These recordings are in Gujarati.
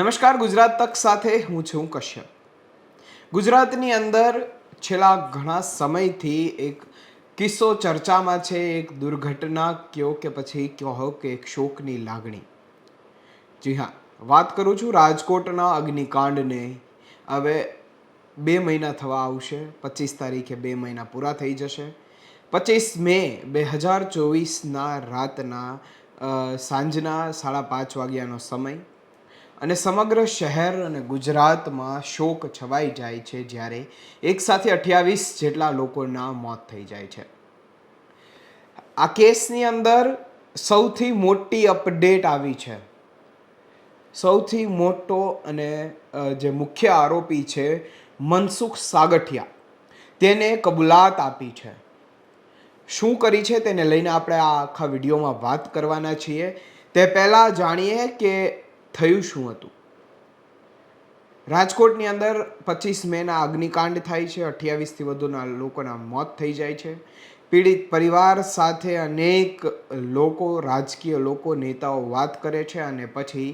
નમસ્કાર, ગુજરાત તક સાથે હું છું કશ્યપ. ગુજરાતની અંદર છેલ્લા ઘણા સમયથી એક કિસ્સો ચર્ચામાં છે, એક દુર્ઘટના, કયો કે પછી કહો કે એક શોકની લાગણી. જી હા, વાત કરું છું રાજકોટના અગ્નિકાંડને. હવે બે મહિના થવા આવશે, પચીસ તારીખે બે મહિના પૂરા થઈ જશે. પચીસ મે બે હજાર ચોવીસના રાતના સાંજના સાડા પાંચ વાગ્યાનો સમય. અને સમગ્ર શહેર અને ગુજરાતમાં શોક છવાઈ જાય છે જ્યારે એકસાથે અઠ્યાવીસ જેટલા લોકોના મોત થઈ જાય છે. આ કેસની અંદર સૌથી મોટી અપડેટ આવી છે. સૌથી મોટો અને જે મુખ્ય આરોપી છે મનસુખ સાગઠિયા. તેને કબૂલાત આપી છે. શું કરી છે તેને લઈને આપણે આ આખા વિડીયોમાં વાત કરવાના છીએ. તે પહેલાં જાણીએ કે થયું શું હતું? રાજકોટની અંદર પચીસ મેના અગ્નિકાંડ થાય છે, અઠ્યાવીસથી વધુના લોકોના મોત થઈ જાય છે. પીડિત પરિવાર સાથે અનેક લોકો, રાજકીય લોકો, નેતાઓ વાત કરે છે અને પછી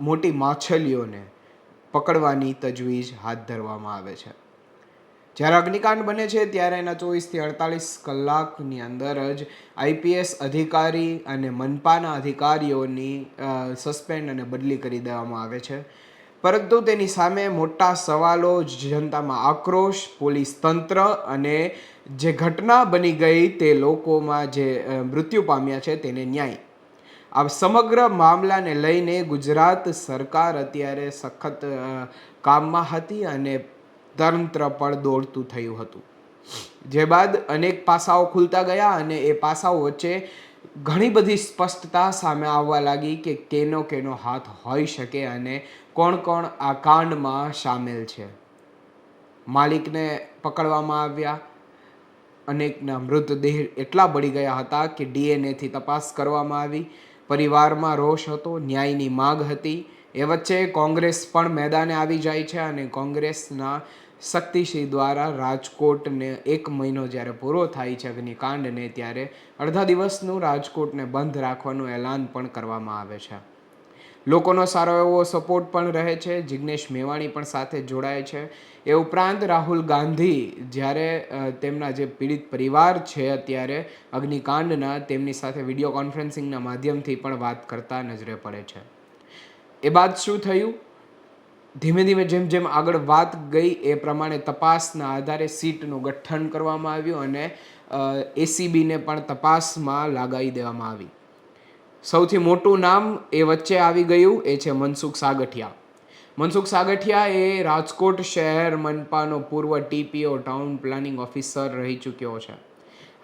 મોટી માછલીઓને પકડવાની તજવીજ હાથ ધરવામાં આવે છે. જ્યારે અગ્નિકાંડ બને છે, ત્યારે એના ચોવીસથી અડતાલીસ કલાકની અંદર જ આઈપીએસ અધિકારી અને મનપાના અધિકારીઓની સસ્પેન્ડ અને બદલી કરી દેવામાં આવે છે. પરંતુ તેની સામે મોટા સવાલો જનતામાં આક્રોશ, પોલીસ તંત્ર અને જે ઘટના બની ગઈ તે લોકોમાં જે મૃત્યુ પામ્યા છે તેને ન્યાય. આ સમગ્ર મામલાને લઈને ગુજરાત સરકાર અત્યારે સખત કામમાં હતી અને પણ દોડતું થયું હતું. જે બાદ અનેક પાસાઓ ખુલતા ગયા અને એ પાસાઓ વચ્ચે ઘણી બધી સ્પષ્ટતા સામે આવવા લાગી કે કેનો કેનો હાથ હોઈ શકે અને કોણ કોણ આ કાંડમાં સામેલ છે. માલિકને પકડવામાં આવ્યા. અનેકના મૃતદેહ એટલા બળી ગયા હતા કે ડીએનએથી તપાસ કરવામાં આવી. પરિવારમાં રોષ હતો, ન્યાયની માગ હતી. એ વચ્ચે કોંગ્રેસ પણ મેદાને આવી જાય છે અને કોંગ્રેસના શક્તિસિંહ દ્વારા રાજકોટને એક મહિનો જ્યારે પૂરો થાય છે અગ્નિકાંડને, ત્યારે અડધા દિવસનું રાજકોટને બંધ રાખવાનું એલાન પણ કરવામાં આવે છે. લોકોનો સારો એવો સપોર્ટ પણ રહે છે, જિગ્નેશ મેવાણી પણ સાથે જોડાય છે. એ ઉપરાંત રાહુલ ગાંધી જ્યારે તેમના જે પીડિત પરિવાર છે અત્યારે અગ્નિકાંડના, તેમની સાથે વીડિયો કોન્ફરન્સિંગના માધ્યમથી પણ વાત કરતા નજરે પડે છે. એ બાદ શું થયું? ધીમે ધીમે જેમ જેમ આગળ વાત ગઈ, એ પ્રમાણે તપાસના આધારે સીટનું ગઠન કરવામાં આવ્યું અને એસીબીને પણ તપાસમાં લાગાવી દેવામાં આવી. સૌથી મોટું નામ એ વચ્ચે આવી ગયું, એ છે મનસુખ સાગઠિયા. મનસુખ સાગઠિયા એ રાજકોટ શહેર મનપાનો પૂર્વ ટીપીઓ, ટાઉન પ્લાનિંગ ઓફિસર રહી ચૂક્યો છે.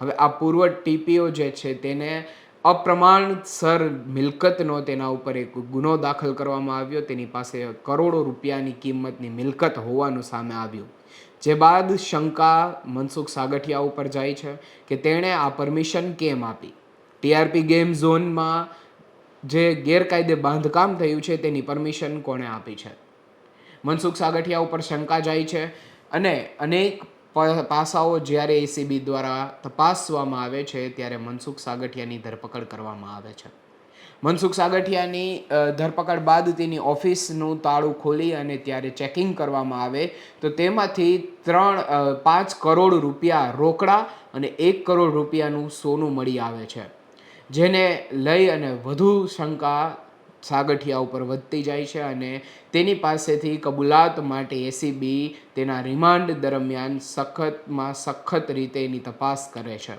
હવે આ પૂર્વ ટીપીઓ જે છે તેને અપ્રમાણસર મિલકતનો તેના ઉપર એક ગુનો દાખલ કરવામાં આવ્યો. તેની પાસે કરોડો રૂપિયાની કિંમતની મિલકત હોવાનું સામે આવ્યું. જે બાદ શંકા મનસુખ સાગઠિયા ઉપર જાય છે કે તેણે આ પરમિશન કેમ આપી? ટીઆરપી ગેમ ઝોનમાં જે ગેરકાયદે બાંધકામ થયું છે તેની પરમિશન કોણે આપી છે? મનસુખ સાગઠિયા ઉપર શંકા જાય છે અને અનેક પાસાઓ જ્યારે એસીબી દ્વારા તપાસવામાં આવે છે, ત્યારે મનસુખ સાગઠિયાની ધરપકડ કરવામાં આવે છે. મનસુખ સાગઠિયાની ધરપકડ બાદ તેની ઓફિસનું તાળું ખોલી અને ત્યારે ચેકિંગ કરવામાં આવે, તો તેમાંથી ત્રણ પાંચ કરોડ રૂપિયા રોકડા અને એક કરોડ રૂપિયાનું સોનું મળી આવે છે. જેને લઈ અને વધુ શંકા સાગઠિયા ઉપર વધતી જાય છે અને તેની પાસેથી કબૂલાત માટે એસીબી તેના રિમાન્ડ દરમિયાન સખતમાં સખત રીતે એની તપાસ કરે છે.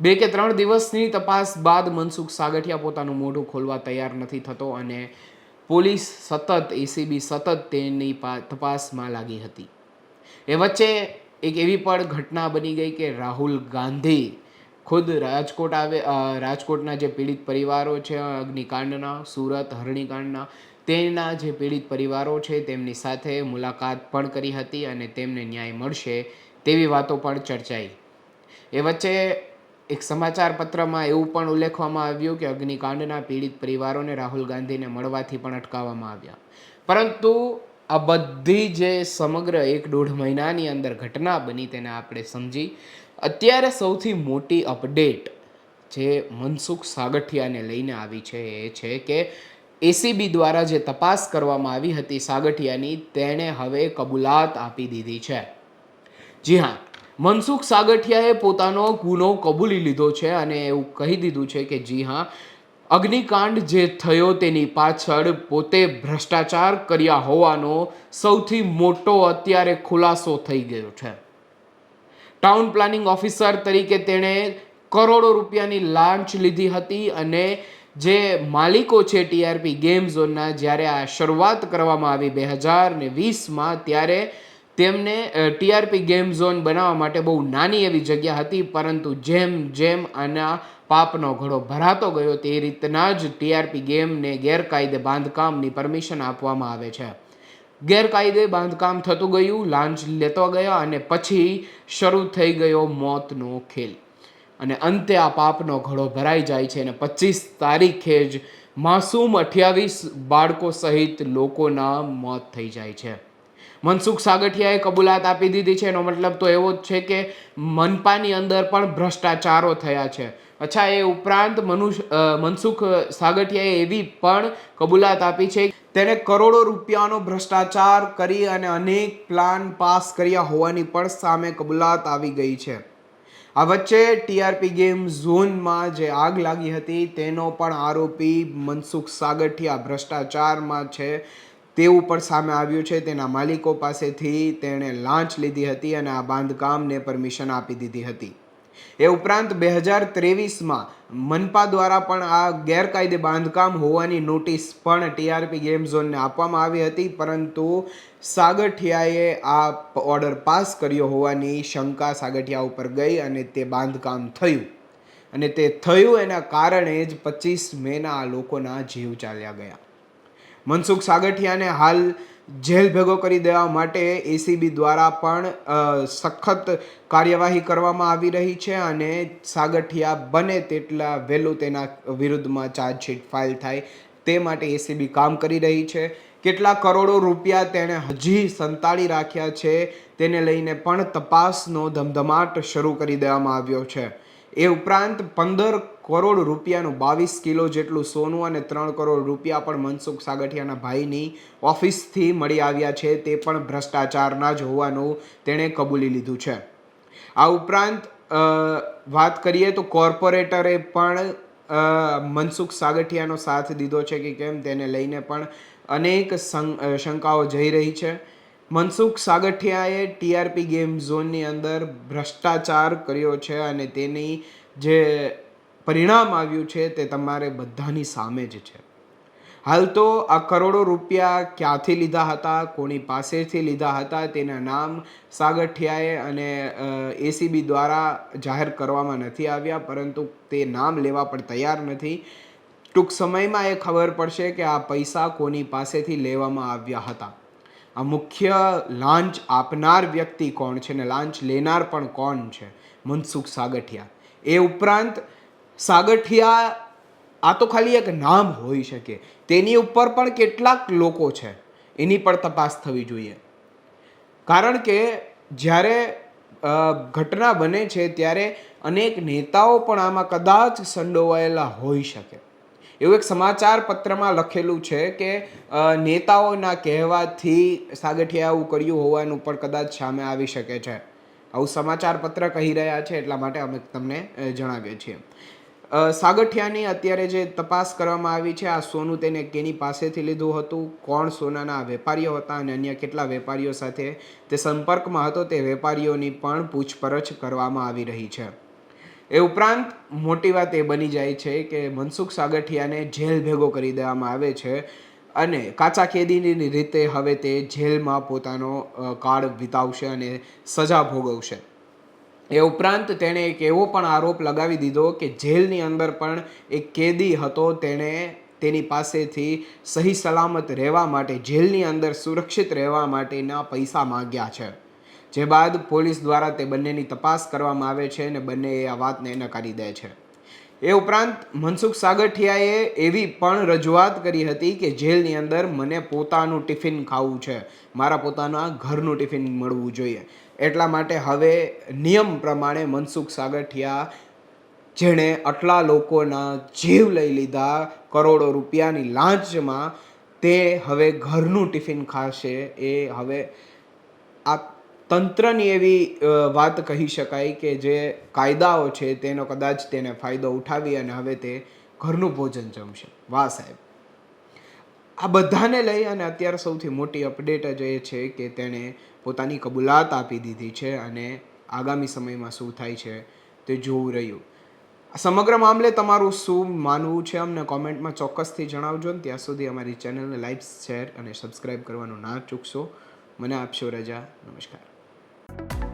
બે કે ત્રણ દિવસની તપાસ બાદ મનસુખ સાગઠિયા પોતાનું મોઢું ખોલવા તૈયાર નથી થતો અને પોલીસ સતત એસીબી સતત તેની તપાસમાં લાગી હતી. એ વચ્ચે એક એવી પણ ઘટના બની ગઈ કે રાહુલ ગાંધી ખુદ રાજકોટ આવે રાજકોટના જે પીડિત પરિવારો છે, અગ્નિકાંડના, સુરત, હરણીકાંડના, તેના જે પીડિત પરિવારો છે, તેમની સાથે મુલાકાત પણ કરી હતી અને તેમને ન્યાય મળશે તેવી વાતો પણ ચર્ચાઈ. એ વચ્ચે એક સમાચાર પત્રમાં એવું પણ ઉલ્લેખવામાં આવ્યું કે અગ્નિકાંડના પીડિત પરિવારોને રાહુલ ગાંધીને મળવાથી પણ અટકાવવામાં આવ્યા. પરંતુ આ બધી જે સમગ્ર એક દોઢ મહિનાની અંદર ઘટના બની તેને આપણે સમજી અત્યારે સૌથી મોટી અપડેટ જે મનસુખ સાગઠિયાને લઈને આવી છે એ છે કે એસીબી દ્વારા જે તપાસ કરવામાં આવી હતી સાગઠિયાની, તેણે હવે કબૂલાત આપી દીધી છે. જી હા, મનસુખ સાગઠિયાએ પોતાનો ગુનો કબૂલી લીધો છે અને એવું કહી દીધું છે કે જી હા, અગ્નિકાંડ જે થયો તેની પાછળ પોતે ભ્રષ્ટાચાર કર્યા હોવાનો સૌથી મોટો અત્યારે ખુલાસો થઈ ગયો છે. ટાઉન પ્લાનિંગ ઓફિસર તરીકે તેણે કરોડો રૂપિયાની લાંચ લીધી હતી અને જે માલિકો છે ટીઆરપી ગેમ ઝોનના, જ્યારે આ શરૂઆત કરવામાં આવી બે હજાર ને વીસમાં, ત્યારે તેમને ટીઆરપી ગેમ ઝોન બનાવવા માટે બહુ નાની એવી જગ્યા હતી, પરંતુ જેમ જેમ આના પાપનો ઘડો ભરાતો ગયો, તે રીતના જ ટીઆરપી ગેમને ગેરકાયદે બાંધકામની પરમિશન આપવામાં આવે છે. ગેરકાયદે બાંધકામ થતું ગયું, લાંચ લેતો ગયા અને પછી શરૂ થઈ ગયો મોતનો ખેલ. અને અંતે આ પાપનો ઘડો ભરાઈ જાય છે અને પચીસ તારીખે જ માસૂમ અઠ્યાવીસ બાળકો સહિત લોકોના મોત થઈ જાય છે. મનસુખ સાગઠિયાએ કબૂલાત આપી દીધી છે. એનો મતલબ તો એવો જ છે કે મનપાની અંદર પણ ભ્રષ્ટાચારો થયા છે. અચ્છા, એ ઉપરાંત મનુષ્ય મનસુખ સાગઠિયાએ એવી પણ કબૂલાત આપી છે. તેણે કરોડો રૂપિયાનો ભ્રષ્ટાચાર કરી અને અનેક પ્લાન પાસ કર્યા હોવાની પણ સામે કબૂલાત આવી ગઈ છે. આ વચ્ચે ટીઆરપી ગેમ ઝોનમાં જે આગ લાગી હતી, તેનો પણ આરોપી મનસુખ સાગઠિયા ભ્રષ્ટાચારમાં છે. તેવું પણ સામે આવ્યું છે. તેના માલિકો પાસેથી તેણે લાંચ લીધી હતી અને આ બાંધકામને પરમિશન આપી દીધી હતી. એ ઉપરાંત બે હજાર ત્રેવીસમાં મનપા દ્વારા પણ આ ગેરકાયદે બાંધકામ હોવાની નોટિસ પણ ટીઆરપી ગેમ ઝોનને આપવામાં આવી હતી. પરંતુ સાગઠિયાએ આ ઓર્ડર પાસ કર્યો હોવાની શંકા સાગઠિયા ઉપર ગઈ અને તે બાંધકામ થયું. અને તે થયું એના કારણે જ પચીસ મેના આ લોકોના જીવ ચાલ્યા ગયા. મનસુખ સાગઠિયાને હાલ જેલ ભેગો કરી દેવા માટે એસીબી દ્વારા પણ સખત કાર્યવાહી કરવામાં આવી રહી છે અને સાગઠિયા બને તેટલા વહેલું તેના વિરુદ્ધમાં ચાર્જશીટ ફાઇલ થાય તે માટે એસીબી કામ કરી રહી છે. કેટલા કરોડો રૂપિયા તેણે હજી સંતાડી રાખ્યા છે તેને લઈને પણ તપાસનો ધમધમાટ શરૂ કરી દેવામાં આવ્યો છે. એ ઉપરાંત પંદર કરોડ રૂપિયાનું બાવીસ કિલો જેટલું સોનું અને ત્રણ કરોડ રૂપિયા પણ મનસુખ સાગઠિયાના ભાઈની ઓફિસથી મળી આવ્યા છે. તે પણ ભ્રષ્ટાચારના જ હોવાનું તેણે કબૂલી લીધું છે. આ ઉપરાંત વાત કરીએ તો કોર્પોરેટરે પણ મનસુખ સાગઠિયાનો સાથ દીધો છે કે કેમ તેને લઈને પણ અનેક શંકાઓ જઈ રહી છે. મનસુખ સાગઠિયાએ ટીઆરપી ગેમ ઝોનની અંદર ભ્રષ્ટાચાર કર્યો છે અને તેની જે પરિણામ આવ્યું છે તે તમારે બધાની સામે જ છે. હાલ તો આ કરોડો રૂપિયા ક્યાંથી લીધા હતા, કોની પાસેથી લીધા હતા, તેના નામ સાગઠિયાએ અને એસીબી દ્વારા જાહેર કરવામાં નથી આવ્યા, પરંતુ તે નામ લેવા પણ તૈયાર નથી. ટૂંક સમયમાં એ ખબર પડશે કે આ પૈસા કોની પાસેથી લેવામાં આવ્યા હતા. આ મુખ્ય લાંચ આપનાર વ્યક્તિ કોણ છે ને લાંચ લેનાર પણ કોણ છે? મનસુખ સાગઠિયા. એ ઉપરાંત સાગઠિયા, આ તો ખાલી એક નામ હોઈ શકે. તેની ઉપર પણ કેટલાક લોકો છે. એની પણ તપાસ થવી જોઈએ. કારણ કે જ્યારે ઘટના બને છે ત્યારે અનેક નેતાઓ પણ આમાં કદાચ સંડોવાયેલા હોઈ શકે. એવું એક સમાચાર પત્રમાં લખેલું છે કે નેતાઓના કહેવાથી સાગઠિયા આવું કર્યું હોવાનું પણ કદાચ સામે આવી શકે છે. આવું સમાચાર પત્ર કહી રહ્યા છે એટલા માટે અમે તમને જણાવીએ છીએ. સાગઠિયાની અત્યારે જે તપાસ કરવામાં આવી છે, આ સોનું તેને કેની પાસેથી લીધું હતું? કોણ સોનાના વેપારીઓ હતા અને અન્ય કેટલા વેપારીઓ સાથે તે સંપર્કમાં હતો? તે વેપારીઓની પણ પૂછપરછ કરવામાં આવી રહી છે. એ ઉપરાંત, મોટી વાત એ બની જાય છે કે મનસુખ સાગઠિયાને જેલ ભેગો કરી દેવામાં આવે છે અને કાચા કેદીની રીતે હવે તે જેલમાં પોતાનો કાળ વિતાવશે અને સજા ભોગવશે. એ ઉપરાંત તેણે એક એવો પણ આરોપ લગાવી દીધો કે જેલની અંદર પણ એક કેદી હતો, તેણે તેની પાસેથી સહી સલામત રહેવા માટે, જેલની અંદર સુરક્ષિત રહેવા માટેના પૈસા માગ્યા છે. જે બાદ પોલીસ દ્વારા તે બંનેની તપાસ કરવામાં આવે છે અને બંને આ વાતને નકારી દે છે. એ ઉપરાંત મનસુખ સાગઠિયાએ એવી પણ રજૂઆત કરી હતી કે જેલની અંદર મને પોતાનું ટિફિન ખાવું છે. મારા પોતાના ઘરનું ટિફિન મળવું જોઈએ. એટલા માટે હવે નિયમ પ્રમાણે મનસુખ સાગઠિયા, જેણે આટલા લોકોના જીવ લઈ લીધા કરોડો રૂપિયાની લાંચમાં, તે હવે ઘરનું ટિફિન ખાશે. એ હવે આ તંત્રની એવી વાત કહી શકાય કે જે કાયદાઓ છે તેનો કદાચ તેને ફાયદો ઉઠાવી અને હવે તે ઘરનું ભોજન જમશે. વાહ સાહેબ. આ બધાને લઈ અને અત્યારે સૌથી મોટી અપડેટ જ એ છે કે તેણે પોતાની કબૂલાત આપી દીધી છે અને આગામી સમયમાં શું થાય છે તે જોવું રહ્યું. સમગ્ર મામલે તમારું શું માનવું છે અમને કોમેન્ટમાં ચોક્કસથી જણાવજો ને ત્યાં સુધી અમારી ચેનલને લાઈક શેર અને સબસ્ક્રાઈબ કરવાનું ના ચૂકશો. મને આપશો રજા. નમસ્કાર.